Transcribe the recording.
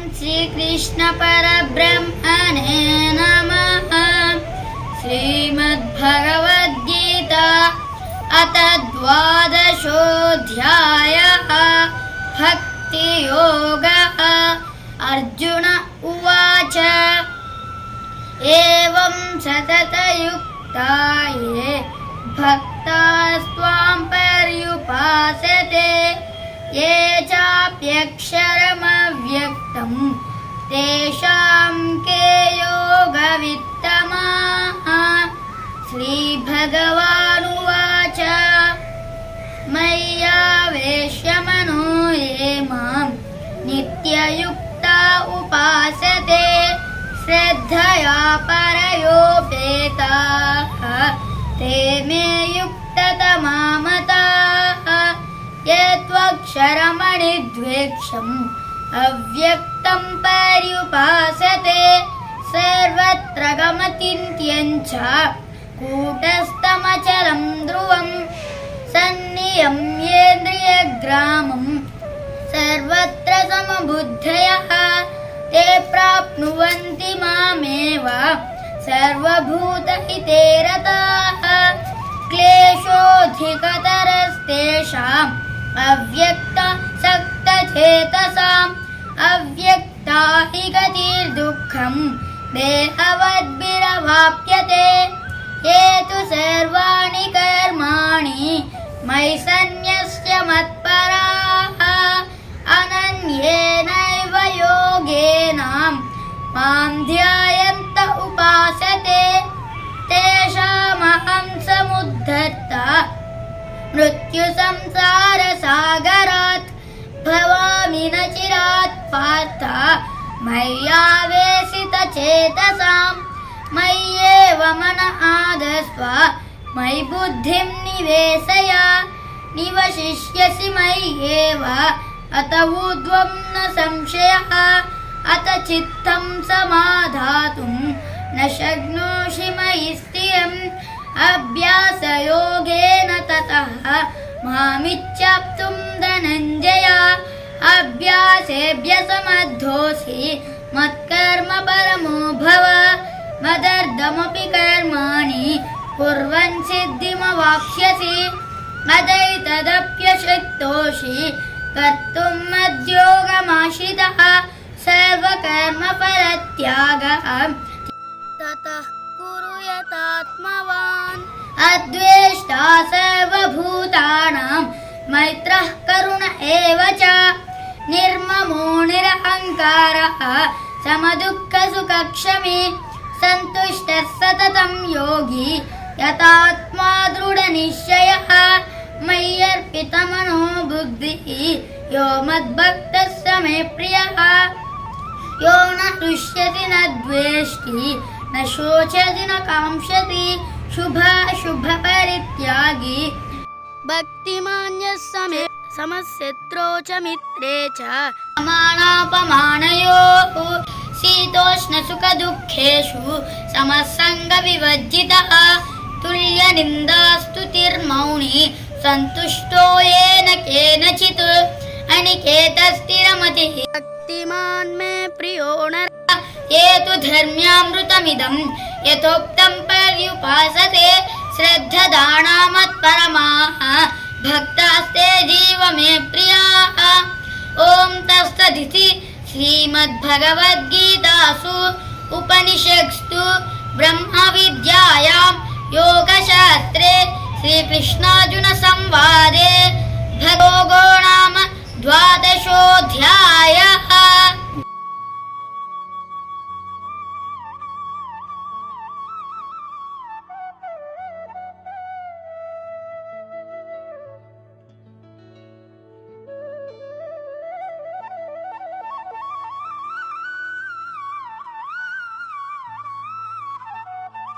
श्रीकृष्णपरब्रह्मणे नमः श्रीमद्भगवद्गीता अथ द्वादशोऽध्यायः भक्तियोगः अर्जुन उवाच एवं सततयुक्ता ये भक्तास्त्वां पर्युपासते ये चाप्यक्षरमव्यक्तं तेषां के योगवित्तमाः श्रीभगवानुवाच मय्यावेश्यमनो ये मां। नित्ययुक्ता उपासते श्रद्धया परयोपेताः ते मे युक्ततमामताः। यत्त्वक्षरमणिद्वेक्षम् अव्यक्तं पर्युपासते सर्वत्र गमचिन्त्यञ्च कूटस्थमचलं ध्रुवम् सन्नियम्येन्द्रियग्रामम् सर्वत्र समबुद्धयः, ते प्राप्नुवन्ति मामेव। सर्वभूतहिते रताः, क्लेशोऽधिकतरस्तेषाम् अव्यक्त सक्तचेतसाम् अव्यक्ता हि गतिर्दुःखम् देहवद्भिरवाप्यते। ये तु सर्वाणि कर्माणि मयि सन्न्यस्य मत्पराः। अनन्येनैव योगेन माँ ध्यायन्त मय्यावेशितचेतसाम् मय्येव मन आदस्व मयि बुद्धिं निवेशय निवशिष्यसि मय्येव अत ऊर्ध्वं न संशयः अत चित्तं समाधातुं न शक्नोषि मयि स्थिरम् अभ्यासयोगेन ततः मामिच्छाप्तुं धनञ्जय अभ्यासेभ्य समद्धोऽसि मत्कर्म परमो भव। मदर्दमपि कर्माणि कुर्वन् सिद्धिमवाप्स्यसि मदैतदप्यशक्तोषि कर्तुं मद्योगमाशितः सर्वकर्मफलत्यागः। ततः कुरु यतात्मवान्। अद्वेष्टा सर्वभूतानां। मैत्रः करुण एव च। निर्ममो निरहङ्कारः समदुःखसुखक्षमी, सन्तुष्टः सततं योगी यतात्मा दृढनिश्चयः, मय्यर्पितमनो बुद्धिः, यो मद्भक्तः मे प्रियः। यो न तुष्यति, न द्वेष्टि, न शोचति, न काङ्क्षति शुभाशुभपरित्यागी भक्तिमान्यः समे समशत्रौ च। मित्रे च समानापमानयोः शीतोष्णसुखदुःखेषु समसङ्गविवर्जितः तुल्यनिन्दास्तुतिर्मौनी सन्तुष्टो येन केनचित् अनिकेतस्थिरमतिः। भक्तिमान् मे प्रियो नरः। ये तु धर्म्यामृतमिदं यथोक्तं पर्युपासते श्रद्धदानामत्परमाः भक्तास्ते जीव मे प्रियाः। ॐ तत्सदिति श्रीमद्भगवद्गीतासु उपनिषत्सु ब्रह्मविद्यायां योगशास्त्रे श्रीकृष्णार्जुनसंवादे।